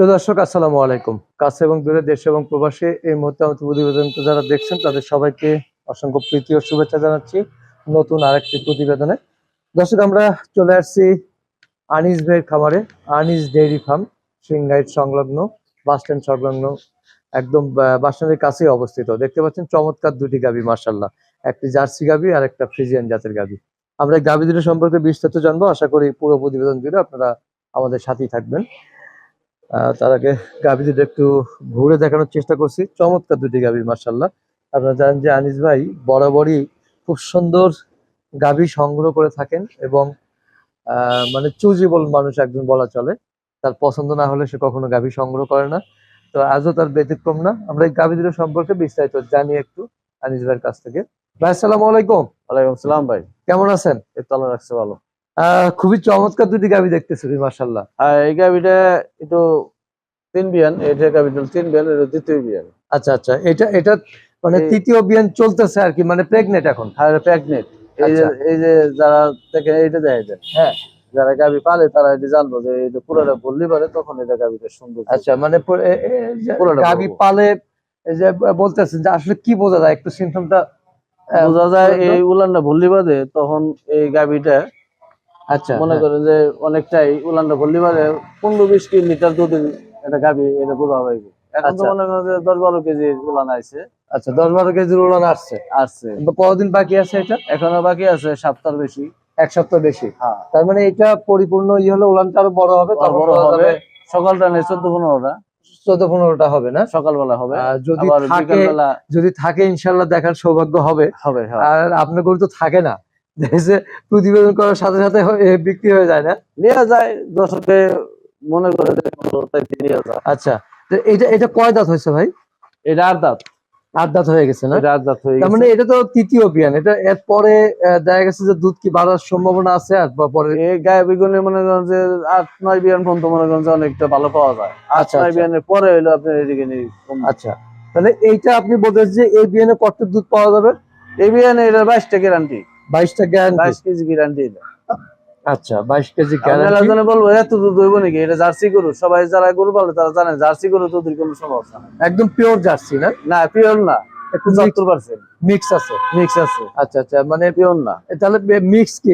প্রিয় দর্শক, আসসালামু আলাইকুম। কাছে এবং দূরে দেশ এবং প্রবাসে এই মুহূর্তে আমাদের প্রতিবেদনটা যারা দেখছেন, তাদের সবাইকে অসংখ্য প্রীতি ও শুভেচ্ছা জানাচ্ছি নতুন আরেকটি প্রতিবেদনে। দর্শক, আমরা চলে আসছি আনিস ভাইয়ের খামারে, আনিস ডেইরি ফার্ম সিংগাইট সংলগ্ন, বাস স্ট্যান্ড সংলগ্ন, একদম বাস স্ট্যান্ডের কাছেই অবস্থিত। দেখতে পাচ্ছেন চমৎকার দুটি গাবি মার্শাল্লাহ একটি জার্সি গাবি আর একটা ফ্রিজিয়ান জাতের গাবি। আমরা গাবি দুটো সম্পর্কে বিস্তারিত জানব। আশা করি পুরো প্রতিবেদন জুড়ে আপনারা আমাদের সাথেই থাকবেন। তার আগে গাভী দুটো একটু ঘুরে দেখানোর চেষ্টা করছি। চমৎকার দুটি গাভী মার্শাল্লাহ আপনারা জানেন যে আনিস ভাই বরাবরই খুব সুন্দর গাভী সংগ্রহ করে থাকেন এবং আহ, মানে চুজিবল মানুষ একজন বলা চলে। তার পছন্দ না হলে সে কখনো গাভী সংগ্রহ করে না। তো আজও তার ব্যতিক্রম না। আমরা এই গাভী দুটো সম্পর্কে বিস্তারিত জানি একটু আনিস ভাইয়ের কাছ থেকে। ভাই আসসালামু আলাইকুম। ওয়ালাইকুম সালাম ভাই। কেমন আছেন? এই তো আল্লাহ রাখছে ভালো। খুবই চমৎকার দুটি গাভী দেখতেছি মার্শাল্লাহ আর এই গাভিটা একটু তিন বিয়ান এটা গাভিটা তিন বিয়ান এটা দ্বিতীয় বিয়ান। আচ্ছা আচ্ছা এটা এটা মানে তৃতীয় বিয়ান চলতেছে আর কি মানে প্রেগনেন্ট এখন? আর প্রেগনেন্ট এই যে আচ্ছা। এই যে যারা দেখে এইটা দেয় যায় হ্যাঁ। যারা গাভি পালে তারা এটা জানব যে এটা পুরোটা বললি পারে তখন এটা গাভিটা সুন্দর আচ্ছা মানে বলব। পালে এই যে বলতেছেন যে আসলে কি বোঝা যায়? একটু সিমটমটা বোঝা যায় এই উলানটা ভল্লি বাদে তখন এই গাভিটা আচ্ছা মনে হ্যাঁ। করেন যে অনেকটাই উলানটা ভল্লি বাদে পনেরো বিশ কেজি লিটার দুধ এটা গাভি এটা পুরো হইব এখন তো আচ্ছা। মনে করেন যে দশ বারো কেজি উলান আছে আচ্ছা দশ বারো কেজির উড়ান আসছে। আসছে। কতদিন বাকি আছে এটা? এখনও বাকি আছে সপ্তাহ বেশি। এক সপ্তাহ বেশি। হ্যাঁ। তার মানে এটা পরিপূর্ণ ই হলে উড়ানটা আরও বড় হবে বড় হবে। সকালটা নেই চোদ্দ পনেরোটা। চোদ্দ পনেরোটা হবে না? সকালবেলা হবে। আর যদি থাকে যদি থাকে ইনশাল্লাহ দেখার সৌভাগ্য হবে। হবে হ্যাঁ। আর আপনার গরু তো থাকে না। যে প্রতিবেদন করার সাথে সাথে বিক্রি হয়ে যায় না? নেওয়া যায় দর্শকে মনে করে নেওয়া যায়। আচ্ছা এটা এটা কয় দাঁত হয়েছে ভাই? এটা আর দাঁত। আট দাঁত হয়ে গেছে না? আর দাঁত হয়ে গেছে। মানে এটা তো তৃতীয় বিয়ান এটা এরপরে দেখা গেছে যে দুধ কি বাড়ার সম্ভাবনা আছে আর বা পরে এই গায়ে বিগুনে মনে করেন যে আট নয় বিয়ান পর্যন্ত মনে করেন যে অনেকটা ভালো পাওয়া যায়। আট আচ্ছা, নয় আচ্ছা। বিয়ানের পরে হইল আপনার এদিকে আচ্ছা তাহলে এইটা আপনি বলতেন যে এই বিয়ানে কত দুধ পাওয়া যাবে? এই বিয়ানে এটা বাইশটা গ্যারান্টি বাইশটা গ্যারান্টি বাইশ কেজি গ্যারান্টি আচ্ছা বাইশ কেজি গ্যারান্টি বলব এত দুধ হইব নাকি? এটা জার্সি গরু। সবাই যারা গরু পালে তারা জানে জার্সি গরু দুধের কোনো সমস্যা একদম পিওর জার্সি না? না পিওর না। একটু পঁচাত্তর পার্সেন্ট মিক্স আছে। মিক্স আছে। আচ্ছা আচ্ছা মানে পিওর না। তাহলে মিক্স কি?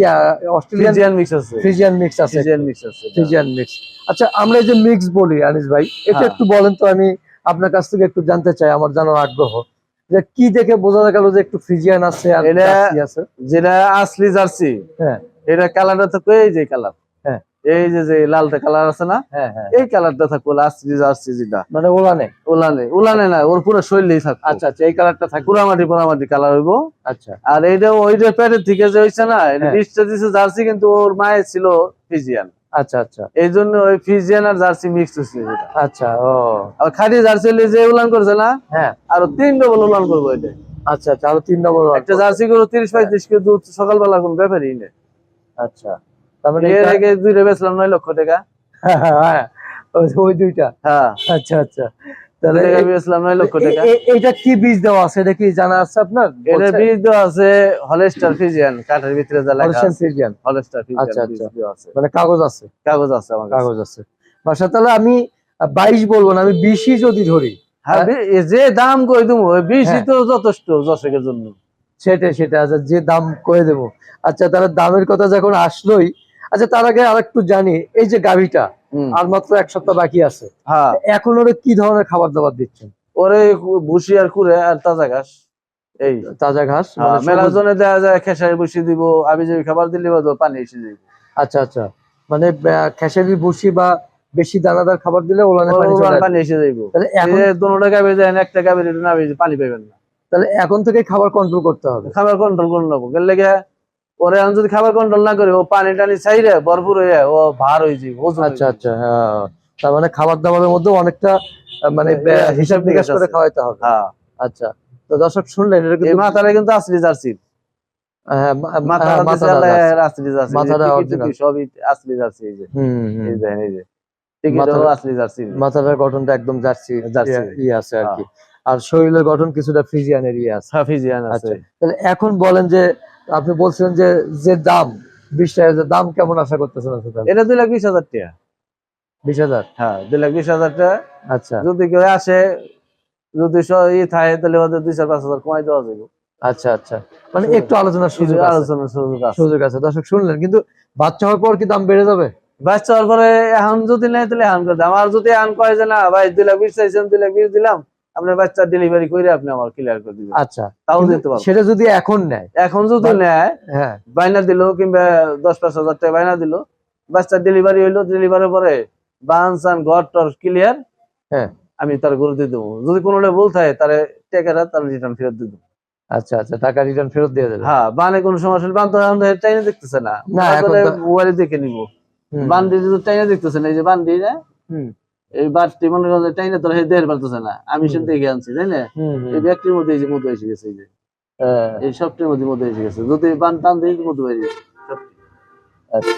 ইয়া অস্ট্রেলিয়ান মিক্স আছে। ফ্রিজিয়ান মিক্স আছে। ফ্রিজিয়ান মিক্স আছে ফ্রিজিয়ান মিক্স আচ্ছা আমরা যে মিক্স বলি আনিস ভাই এটা হ্যাঁ। একটু বলেন তো আমি আপনার কাছ থেকে একটু জানতে চাই আমার জানার আগ্রহ। যে কি দেখে বোঝা গেল যে একটু ফ্রিজিয়ান আছে আর এটা- আছে? যেটা আসলি জার্সি হ্যাঁ। এটা কালারটা থাকবে এই যে কালার। হ্যাঁ। এই যে যে লালটা কালার আছে না হ্যাঁ হ্যাঁ। এই কালারটা থাকবে আসলি জার্সি যেটা। মানে ওলানে? উলানে উলানে না ওর পুরো শরীরেই থাকবে আচ্ছা আচ্ছা এই কালারটা থাকবে। পুরামাটি পুরামাটি কালার হইব। আচ্ছা। আর এইটা ওইটা পেটের থেকে যে হইছে না এটা হ্যাঁ। দিছে জার্সি কিন্তু ওর মায়ের ছিল ফিজিয়ান। আচ্ছা আচ্ছা। এই জন্য ওই ফিজিয়ান আর জার্সি মিক্স হচ্ছে আচ্ছা ও। আর খাঁটি জার্সি হলে যে উলান করছে না হ্যাঁ। আর তিন ডবল উলান করব এটা। আচ্ছা আচ্ছা আর তিন ডবল একটা জার্সি গরু তিরিশ পঁয়ত্রিশ কেজি দুধ সকালবেলা কোন ব্যাপারই নেই। আচ্ছা তারপরে মানে এর আগে দুইটা বেচলাম নয় লক্ষ টাকা। হ্যাঁ, হ্যাঁ, ওই- ওই দুইটা। হ্যাঁ। আচ্ছা আচ্ছা। তাহলে দুই বেচলাম নয় লক্ষ টাকা। এ- এ- এটা কি বীজ দেওয়া আছে? এটা কি জানা আছে আপনার? এটা বীজ দেওয়া আছে হলেস্টার ফিজিয়ান কাঠের ভিতরে যা লেখা আছে। Friesian, হলেস্টার ফিজিয়ান বীজ। দেওয়া আছে। মানে কাগজ আছে? কাগজ আছে আমার কাগজ আছে। বাসা তাহলে আমি বাইশ বলব না আমি বিশই যদি ধরি হ্যাঁ যে দাম কই দেবো ওই বেশি হ্যাঁ। তো যথেষ্ট দর্শকের জন্য। সেটাই সেটা আচ্ছা যে দাম করে দেবো? আচ্ছা তাহলে দামের কথা যখন আসলোই আচ্ছা তার আগে আর একটু জানি এই যে গাভিটা। আর মাত্র এক সপ্তাহ বাকি আছে। হ্যাঁ। এখন ওরা কি ধরনের খাবার দাবার দিচ্ছেন? ওরে ভুসি আর কুড়ে আর তাজা ঘাস। এই তাজা ঘাস? হ্যাঁ, মানে মেলা দেওয়া যায় খেসারি বসিয়ে দিব আমি যে খাবার দিলে পানি এসে যাবে আচ্ছা আচ্ছা। মানে খেসারি ভুসি বা বেশি দানাদার খাবার দিলে ওলানে পানি এসে যাইব। তাহলে এখন দুটা গাবে দেন একটা গাবে পানি পাইবেন না। তাহলে এখন থেকে খাবার কন্ট্রোল করতে হবে। খাবার কন্ট্রোল করে নেব। গেলে গে আমি যদি খাবার কন্ট্রোল না করি ও পানি টানি চাইলে ভরপুর হয়ে ও ভার হয়ে যাবে হয়ে আচ্ছা আচ্ছা হ্যাঁ তার মানে খাবার দাবারের মধ্যে অনেকটা মানে হ্যাঁ, হিসাব নিকাশ করে খাওয়াইতে হবে। হ্যাঁ। আচ্ছা তো দর্শক শুনলেন এটা কিন্তু মাথাটা কিন্তু আসলি জার্সি হ্যাঁ, হ্যাঁ, মাথাটার গঠনটা একদম জার্সি। ইয়ে- ইয়ে আছে আর কি। আর শরীরের গঠন কিছুটা ইয়ে আছে। হাফিজিয়ান আছে। আচ্ছা তাহলে এখন বলেন যে আপনি বলছিলেন যে যে দাম বিশ টাকা দাম কেমন আশা করতেছেন আচ্ছা এটা দুই লাখ বিশ হাজার টাকা। বিশ হাজার? হ্যাঁ দুই লাখ বিশ হাজার টাকা। আচ্ছা। যদি কেউ আসে যদি ই থাকে তাহলে ওদের দুই চার পাঁচ হাজার কমাই দেওয়া যাবে। আচ্ছা আচ্ছা। মানে একটু আলোচনার সুযোগ। আলোচনার সুযোগ সুযোগ আছে। দর্শক শুনলেন কিন্তু বাচ্চা হওয়ার পর কি দাম বেড়ে যাবে? বাচ্চা হওয়ার পরে এখন যদি নেয় তাহলে এখন করে দাও। আমার যদি এখন কয় যে না ভাই দুই লাখ বিশ চাইছেন দুই লাখ বিশ দিলাম। আপনার বাচ্চা ডেলিভারি করে আপনি আমার ক্লিয়ার করে দিবেন। আচ্ছা তাও দিতে পারব সেটা যদি এখন নেয়? এখন যদি নেয় হ্যাঁ। বাইনা দিল কিংবা দশ পাঁচ হাজার টাকা বাইনা দিল বাচ্চা ডেলিভারি হইল ডেলিভারির পরে বান সান ঘর টর ক্লিয়ার হ্যাঁ। আমি তার করে দিয়ে দেবো। যদি কোনো ভুল থাকে তার টেকাটা তার রিটার্ন ফেরত দিয়ে দেবো। আচ্ছা আচ্ছা টাকা রিটার্ন ফেরত দিয়ে দেবে হ্যাঁ বানে কোনো সমস্যা বান তো এখন চাইনা দেখতেছে না। মোবাইলে দেখে নিব। বান্ডি যদি চাইনা দেখতেছে না এই যে বান্ডি না হুম, এই বাসটি মনে করেন পারতেছে না। আমি সে হুম। দেখে আনছি তাই না? এই ব্যক্তির মধ্যে এই যে এসে গেছে এই যে। হ্যাঁ, এই সবটির মধ্যে এসে গেছে। যদি বান টান দিয়ে বেরিয়ে গেছে। আচ্ছা।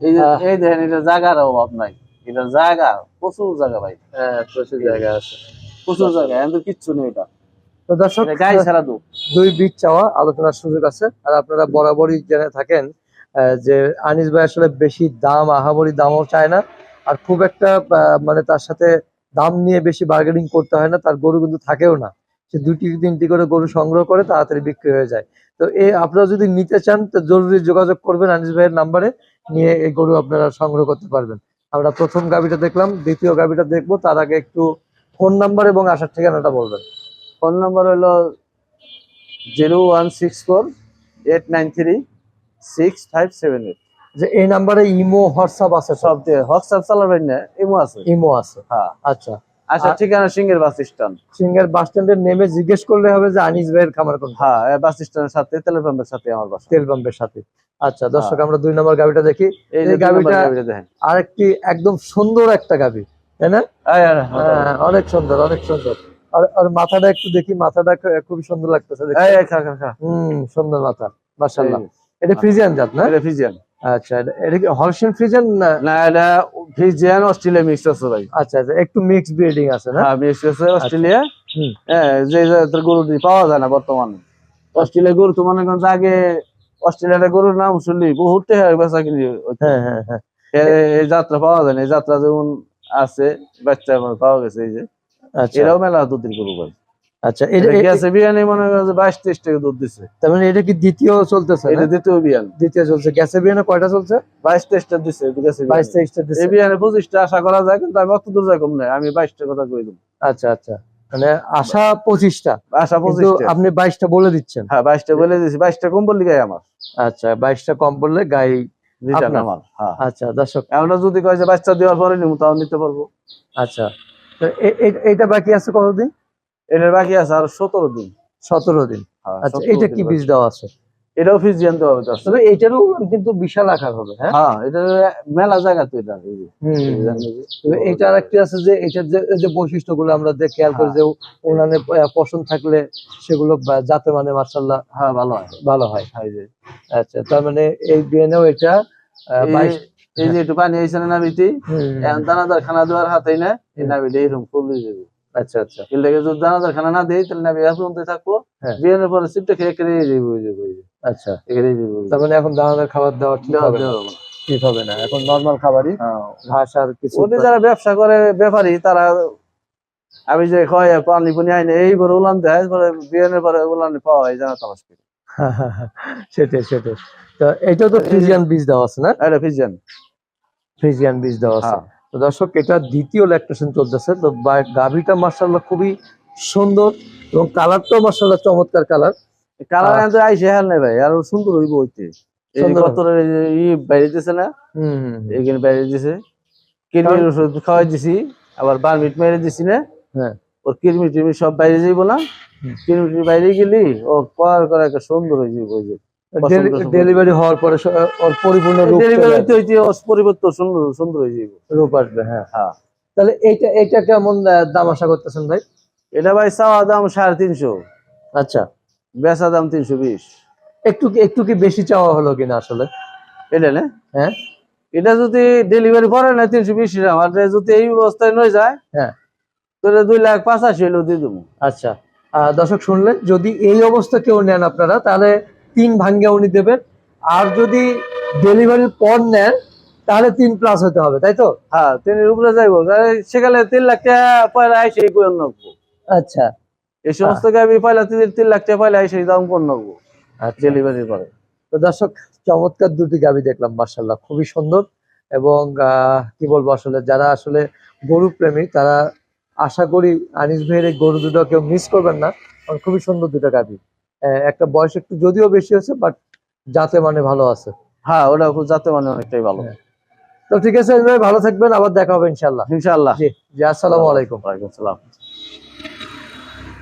এই যে এই দেখেন এটা জায়গার অভাব নাই। এটা জায়গা প্রচুর জায়গা ভাই। হ্যাঁ প্রচুর জায়গা আছে। প্রচুর জায়গা এখন তো কিচ্ছু নেই এটা। তো দর্শক গায়ে ছাড়া তো দুই বিট চাওয়া আলোচনার সুযোগ আছে। আর আপনারা বরাবরই জেনে থাকেন যে আনিস ভাই আসলে বেশি দাম আহামরি দামও চায় না। আর খুব একটা মানে তার সাথে দাম নিয়ে বেশি বার্গেনিং করতে হয় না, তার গরু কিন্তু থাকেও না। সে দুটি, তিনটি করে গরু সংগ্রহ করে তাড়াতাড়ি বিক্রি হয়ে যায়। তো এ, আপনারা যদি নিতে চান, তো জরুরি যোগাযোগ করবেন আনিস ভাইয়ের নাম্বারে নিয়ে এই গরু আপনারা সংগ্রহ করতে পারবেন। আমরা প্রথম গাবিটা দেখলাম, দ্বিতীয় গাবিটা দেখব, তার আগে একটু ফোন নাম্বার এবং আসার ঠিকানাটা বলবেন। ফোন নাম্বার হলো zero one six four eight nine three six five seven eight যে এই নাম্বারে ইমো হোয়াটসঅ্যাপ আছে সব দিয়ে হোয়াটসঅ্যাপ চালাবেন না ইমো আছে? ইমো আছে। হ্যাঁ। আচ্ছা। আচ্ছা ঠিকানা সিঙ্গের বাস স্ট্যান্ড। সিঙ্গার বাস স্ট্যান্ডে নেমে জিজ্ঞেস করলে হবে যে আনিস ভাইয়ের খামার কোন হ্যাঁ বাস স্ট্যান্ডের সাথে তেল পাম্পের সাথে আমার বাসা। তেল পাম্পের সাথে। আচ্ছা দর্শক আমরা দুই নম্বর গাবিটা দেখি। এই যে গাভীটা দেখেন। আরেকটি একদম সুন্দর একটা গাবি তাই না? হ্যাঁ, অনেক সুন্দর অনেক সুন্দর। আর আর মাথাটা একটু দেখি মাথাটা খু- খুবই সুন্দর লাগতেছে দেখতে। এই, এই, খা, খা, খা। হুম সুন্দর মাথা মাশাআল্লাহ। এটা ফ্রিজিয়ান জাত না? এটা ফিজিয়ান আচ্ছা এটা- কি হলস্টিন ফ্রিজিয়ান না? না এটা অস্ট্রেলিয়া মিক্স আছে ভাই। আচ্ছা আচ্ছা একটু মিক্স ব্রিডিং আছে না? হ্যাঁ মিক্স আছে অস্ট্রেলিয়া হ্যাঁ যে জাতের গরু পাওয়া যায় না বর্তমানে। অস্ট্রেলিয়া গরু তো মনে করেন আগে অস্ট্রেলিয়ার গরুর নাম শুনলি বহুত বেচা কিনি হ্যাঁ হ্যাঁ হ্যাঁ। এই যাত্রা পাওয়া যায় না এই যাত্রা যেমন আছে বাচ্চা পাওয়া গেছে এই যে। আচ্ছা। এরাও মেলা দুধের গরু ভাই। আচ্ছা এটা এটা এটা- বিয়ানি মনে করেন যে বাইশ তেইশ টাকা দুধ দিছে। তার মানে এটা কি দ্বিতীয় চলতেছে না? এটা দ্বিতীয় বিয়ান দ্বিতীয় চলছে। গ্যাসে বিয়ানে কয়টা চলছে? বাইশ তেইশটা দিছে গেছে বাইশ তেইশটা দিচ্ছে বিয়ানে পঁচিশটা আশা করা যায় কিন্তু আমি অত দূর যাই কম নাই আমি বাইশটা কথা কই দেবো। আচ্ছা আচ্ছা। মানে আশা পঁচিশটা। আশা পঁচিশটা। আপনি বাইশটা বলে দিচ্ছেন। হ্যাঁ বাইশটা বলে দিয়েছি। বাইশটা কম বললি গাই আমার। আচ্ছা বাইশটা কম বললে আপনার? আমার হ্যাঁ। আচ্ছা দর্শক। আমরা যদি কয় যে বাচ্চা দেওয়ার পরে নিবো তাও নিতে পারব। আচ্ছা। তো এ- এ- এইটা বাকি আছে কতদিন? এটার বাকি আছে আর সতেরো দিন। সতেরো দিন। হ্যাঁ, আচ্ছা এটা কি। বীজ দেওয়া আছে? এটাও ফিস জানতে হবে তবে এটারও কিন্তু বিশাল আকার হবে হ্যাঁ? হ্যাঁ এটা মেলা জায়গা তো এটা এই যে, হুম, এই হুম, যে, হুম। এই যে। তবে এটা আর একটি আছে যে এটার যে এই যে বৈশিষ্ট্যগুলো আমরা যে খেয়াল করি যে উনানে পছন্দ থাকলে সেগুলো যাতে মানে মার্শাল্লাহ হ্যাঁ ভালো হয়। ভালো হয়। হ্যাঁ, আচ্ছা তার মানে এই বিএনএও এটা এই- বাইশ এই যে একটু পানি হয়েছে না নাবিতি এখন দানাদার খানা দেওয়ার হাতেই না? এই। নাবিটা এইরকম ফুল দিয়ে দেবে। আচ্ছা আচ্ছা। যদি দানাদার খানা না দেই তাহলে নাবি এখন থাকব। হ্যাঁ। পরে সিপটা খেয়ে খেয়ে যাব ওই যে আচ্ছা। যাব তার মানে এখন দানাদার খাবার দেওয়া ঠিক হবে না? দেওয়া হবে না। ঠিক হবে না। এখন নর্মাল খাবারই। হ্যাঁ। ঘাস আর কিছু ওদের যারা ব্যবসা করে ব্যাপারী তারা আমি যে কয় পানি পুনি আইনে এই করে উলান দেয় পরে বিয়ের পরে উলান পাওয়া হয় জানা তামাশ করে। সেটাই সেটাই। তো এটাও তো ফ্রিজিয়ান বীজ দেওয়া আছে না? এটা ফিজিয়ান ফ্রিজিয়ান বীজ দেওয়া আছে। হ্যাঁ। তো দর্শক এটা দ্বিতীয় ল্যাকটেশন চলতেছে। তো গাভিটা মার্শাল্লাহ খুবই সুন্দর এবং কালারটাও মার্শাল্লাহ চমৎকার কালার। কালার। আনতে আইসে নেই ভাই আর সুন্দর হইব হইতে। বাইরে দিছে না? বাইরে দিছে কিডনির ওষুধ খাওয়াই দিছি আবার বারমিট মেরে দিছি না? হ্যাঁ। ওর কিডনি সব বাইরে যাইব না? হুম। কিডনি বাইরে গেলি ও করার করে একটা সুন্দর হয়ে যাবে ডেলিভারি হওয়ার পরে ওর পরিপূর্ণ রূপ ডেলিভারি। হইতে হইতে পরিবর্তন সুন্দর সুন্দর হয়ে যাবে রূপ আসবে হ্যাঁ। হ্যাঁ। তাহলে এইটা এইটা কেমন দাম আশা করতেছেন ভাই? এটা ভাই চাওয়া দাম সাড়ে তিনশো। আচ্ছা। বেচা দাম তিনশো বিশ। একটু একটু কি বেশি চাওয়া হলো কিনা আসলে? এটা না? হ্যাঁ। এটা যদি ডেলিভারি করে না তিনশো বিশ আমার যদি এই অবস্থায় নয় যায় হ্যাঁ। তাহলে দুই লাখ পাঁচাশি হইলেও দিয়ে দেবো। আচ্ছা। দর্শক শুনলেন যদি এই অবস্থা কেউ নেন আপনারা তাহলে তিন ভাঙ্গা উনি দেবেন। আর যদি ডেলিভারির পর নেন তাহলে তিন প্লাস হতে হবে তাই তো? হ্যাঁ তিনের উপরে যাইবো। সেখানে তিন লাখ টাকা পয়লা আইসে নেব। আচ্ছা। এই সমস্ত গাবি পয়লা তিন তিন লাখ টাকা পয়লা আইসে দাম কোন নেব। আচ্ছা। ডেলিভারি করে। তো দর্শক চমৎকার দুটি গাবি দেখলাম মার্শাল্লাহ খুবই সুন্দর। এবং আহ, কি বলব আসলে যারা আসলে গরু প্রেমী তারা আশা করি আনিস ভাইয়ের এই গরু দুটো কেউ মিস করবেন না। কারণ খুবই সুন্দর দুটো গাবি একটা বয়স একটু যদিও বেশি আছে বাট যাতে মানে ভালো আছে। হ্যাঁ ওটা যাতে মানে অনেকটাই ভালো। হ্যাঁ। তো ঠিক আছে ভালো থাকবেন আবার দেখা হবে ইনশাল্লাহ ইনশাল্লাহ জি জি আসসালামু আলাইকুম। ওয়ালাইকুম সালাম